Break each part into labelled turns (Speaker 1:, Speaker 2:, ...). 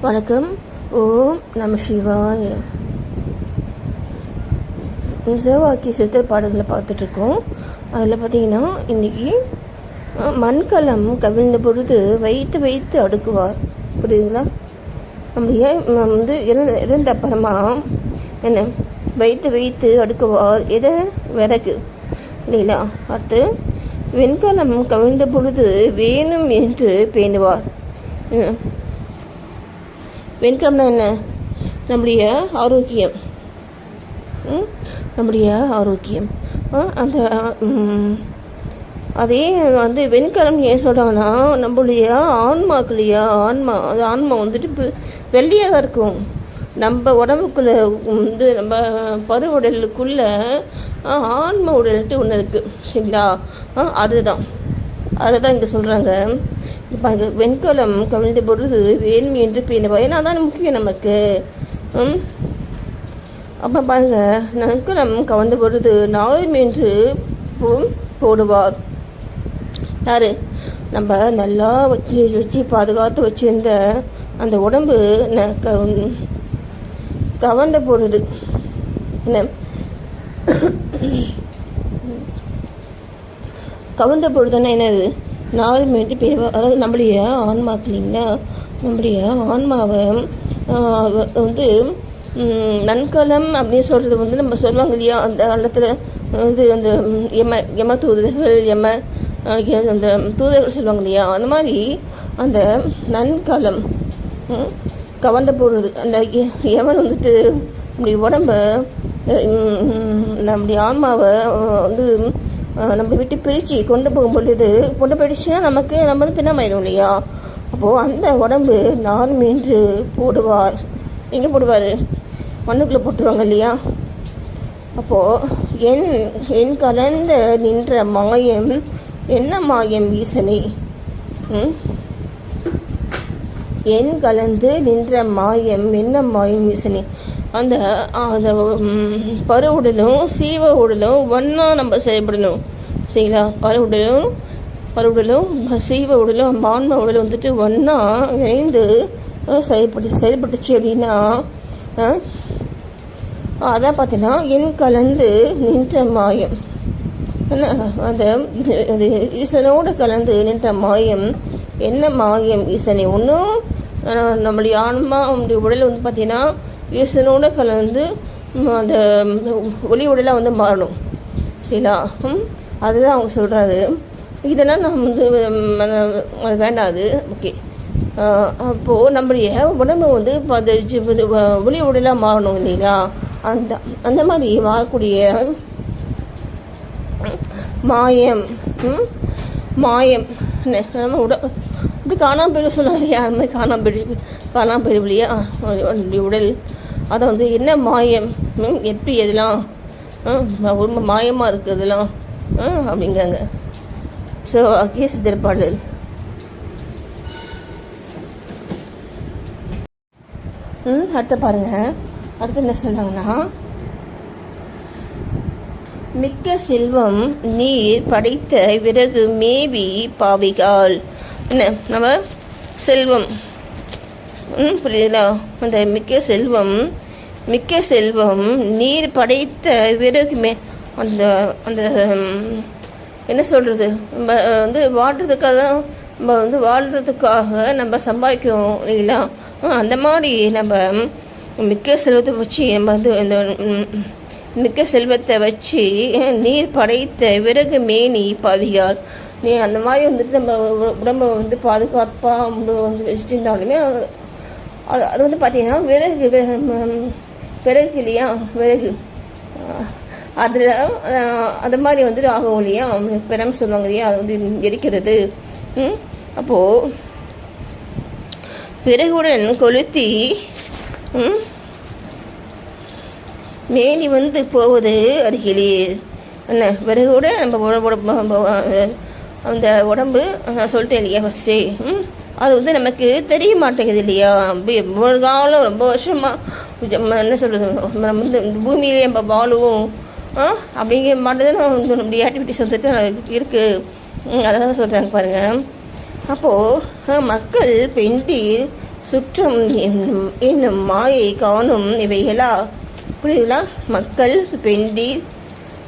Speaker 1: வணக்கம். ஓம் நம சிவாய. சிவவாக்கி சித்தர் பாடல்களை பார்த்துட்ருக்கோம். அதில் பார்த்தீங்கன்னா இன்றைக்கி மண்கலம் கவிழ்ந்த பொழுது வைத்து வைத்து அடுக்குவார். புரியுதுங்களா? நம்ம ஏன் வந்து இறந்த இறந்த அப்புறமா என்ன வைத்து வைத்து அடுக்குவார். எதை? விறகு. இல்லைங்களா? அடுத்து வெண்கலம் கவிழ்ந்த பொழுது வேணும் என்று பேணுவார். என்ன? வெண்கலம்னா என்ன? நம்முடைய ஆரோக்கியம். நம்முடைய ஆரோக்கியம். அந்த அதே வந்து வெண்கலம் ஏன் சொல்கிறாங்கன்னா நம்மளுடைய ஆன்மாக்குள்ளேயா ஆன்மா அது ஆன்மா வந்துட்டு இப்போ வெள்ளையாக தான் இருக்கும். நம்ம உடம்புக்குள்ளே வந்து நம்ம பரு உடலுக்குள்ளே ஆன்ம உடல்ட்டு ஒன்று இருக்குது சரிங்களா? ஆ, அதுதான். அதை தான் இங்கே சொல்கிறாங்க வெண்கலம் கவிழ்ந்த பொழுது வேண்மை என்று பேணுவா ஏன்னா தான் முக்கியம் நமக்கு. ம்? அப்போ பாருங்க நற்குணம் கவர்ந்த பொழுது நாளும் என்று போடுவார். யாரு? நம்ம நல்லா வச்சு வச்சு பாதுகாத்து வச்சிருந்த அந்த உடம்பு கவர்ந்த பொழுது. என்ன? கவர்ந்த பொழுதுன்னா என்னது? நாலு மினிட் பேர் அதாவது நம்முடைய ஆன்மாக்கு இல்லைங்களா? நம்முடைய ஆன்மாவை வந்து நன்கலம் அப்படின்னு சொல்கிறது வந்து நம்ம சொல்லுவாங்க இல்லையா? அந்த காலத்தில் இது அந்த எம எம தூதர்கள் எம அந்த தூதர்கள் சொல்லுவாங்க இல்லையா? அந்த மாதிரி அந்த நன்கலம் கவர்ந்த போடுறது. அந்த எ- எவன் வந்துட்டு நம்முடைய உடம்ப நம்முடைய ஆன்மாவை வந்து நம்மளை நம்ம விட்டு பிரித்து கொண்டு போகும் பொழுது கொண்டு போயிடுச்சுன்னா நமக்கு நம்ம வந்து பின்னமாயிடும் இல்லையா? அப்போது அந்த உடம்பு நாள் மீன்று போடுவார். எங்கே போடுவார்? மண்ணுக்குள்ளே போட்டுருவாங்க இல்லையா? அப்போது என் என் கலந்த நின்ற மாயம் என்ன மாயம் ஈசனே? என் கலந்து நின்ற மாயம் என்ன மாயம் ஈசனே? அந்த அந்த பரு உடலும் சீவ உடலும் ஒன்றா நம்ம செயல்படணும். சரிங்களா பரு உடலும் பரு உடலும் சீவ உடலும் ஆன்ம உடலும் வந்துட்டு ஒன்றா இணைந்து செயல்பட்டு செயல்பட்டுச்சு அப்படின்னா அதான் பார்த்தீங்கன்னா என் கலந்து நின்ற மாயம். என்ன அந்த இது அது ஈசனோடு கலந்து நின்ற மாயம். என்ன மாயம் ஈசனை? ஒன்றும் நம்முடைய ஆன்மா நம்முடைய உடல் வந்து பார்த்தீங்கன்னா ஈசனோடு கலந்து அந்த ஒளி உடலாக வந்து மாறணும். சரிங்களா அதுதான் அவங்க சொல்கிறாரு இதெல்லாம் நம்ம வந்து வேண்டாது வேண்டாம் ஓகே. அப்போது நம்முடைய உடம்பு வந்து வ- ஒளி உடலாக மாறணும் இல்லைங்களா? அந்த அந்த மாதிரி மாறக்கூடிய மாயம் மாயம். நம்ம உட இப்படி காணாம போயிடும் சொல்லுவாங்க இல்லையா? அந்த மாதிரி காணாம போயிடு காணாம போயிடும் இல்லையா உடல். அதை வந்து என்ன மாயம் எப்படி எதெல்லாம் ரொம்ப மாயமாக இருக்குது இதெல்லாம் அப்படிங்கிறாங்க. ஸோ கேஸ் திருப்பாடல் ம் அடுத்து பாருங்க. அடுத்து என்ன சொல்றாங்கன்னா மிக்க செல்வம் நீர் படைத்த விறகு மேவி பாவிகால் என்ன நம்ம செல்வம். ம் புரியுதுங்களா? அந்த மிக்க செல்வம் மிக்க செல்வம் நீர் படைத்த விறகு மே அந்த அந்த என்ன சொல்கிறது நம்ம வந்து வாழ்கிறதுக்காக தான் நம்ம வந்து வாழ்கிறதுக்காக நம்ம சம்பாதிக்கிறோம் இல்லைங்களா? அந்த மாதிரி நம்ம மிக்க செல்வத்தை வச்சு நம்ம வந்து இந்த மிக்க செல்வத்தை வச்சு நீர் படைத்த விறகு மேனி பவியார். நீ அந்த மாதிரி வந்துட்டு நம்ம உடம்ப வந்து பாதுகாப்பாக வந்து வச்சுருந்தாலுமே அது- அது வந்து பார்த்தீங்கன்னா விறகு விறகு இல்லையா? விறகு. அதில் அது மாதிரி வந்து ராகவும் இல்லையா பிறம் சொல்லுவாங்க இல்லையா? அது வந்து எரிக்கிறது. அப்போது பிறகுடன் கொளுத்தி மேனி வந்து போவது அருகிலே. என்ன? விறகுட நம்ம உடம்பு அந்த உடம்பு சொல்லிட்டேன் இல்லையா ஃபஸ்ட்டு ம்? அது வந்து நமக்கு தெரிய மாட்டேங்குது இல்லையா? அப்படி காலம் ரொம்ப வருஷமாக என்ன சொல்கிறது நம்ம வந்து இந்த பூமியிலே நம்ம வாழுவோம். அப்படிங்கிற மாதிரி தான் நம்ம நம்முடைய ஆக்டிவிட்டிஸ் வந்துட்டு இருக்குது அதான் சொல்கிறாங்க பாருங்கள் அப்போது மக்கள் பெண்டி சுற்றம் என்னும் மாயை காணும் இவைகளா? புரியுதுங்களா? மக்கள் பெண்டி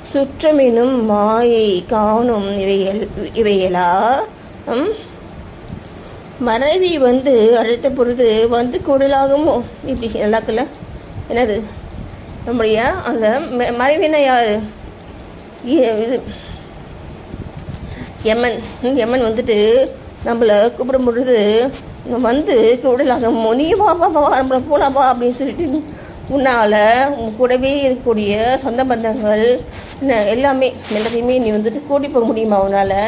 Speaker 1: சுற்றம் எனும் மாயை காணும் இவைகள் இவைகளா? மனைவி வந்து அழைத்த பொழுது வந்து கூடலாகுமோ? இப்படி எல்லாக்குள்ள என்னது? நம்முடைய அந்த ம- யார்? இது யமன் ம், வந்துட்டு நம்மளை கூப்பிடும் பொழுது வந்து கூடலாக நீ வா வா வா நம்மளை போலாப்பா அப்படின்னு சொல்லிட்டு உன்னால் உன் கூடவே இருக்கக்கூடிய சொந்த பந்தங்கள் என்ன எல்லாமே எல்லாத்தையுமே நீ வந்துட்டு கூட்டி போக முடியுமா உன்னால்?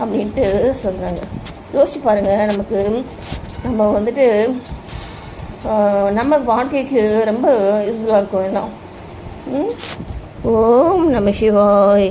Speaker 1: அப்படின்ட்டு சொல்கிறாங்க யோசிச்சு பாருங்கள் நமக்கு நம்ம வந்துட்டு நம்ம வாழ்க்கைக்கு ரொம்ப யூஸ்ஃபுல்லாக இருக்கும் எல்லாம் ம்? ஓம் நம சிவாய்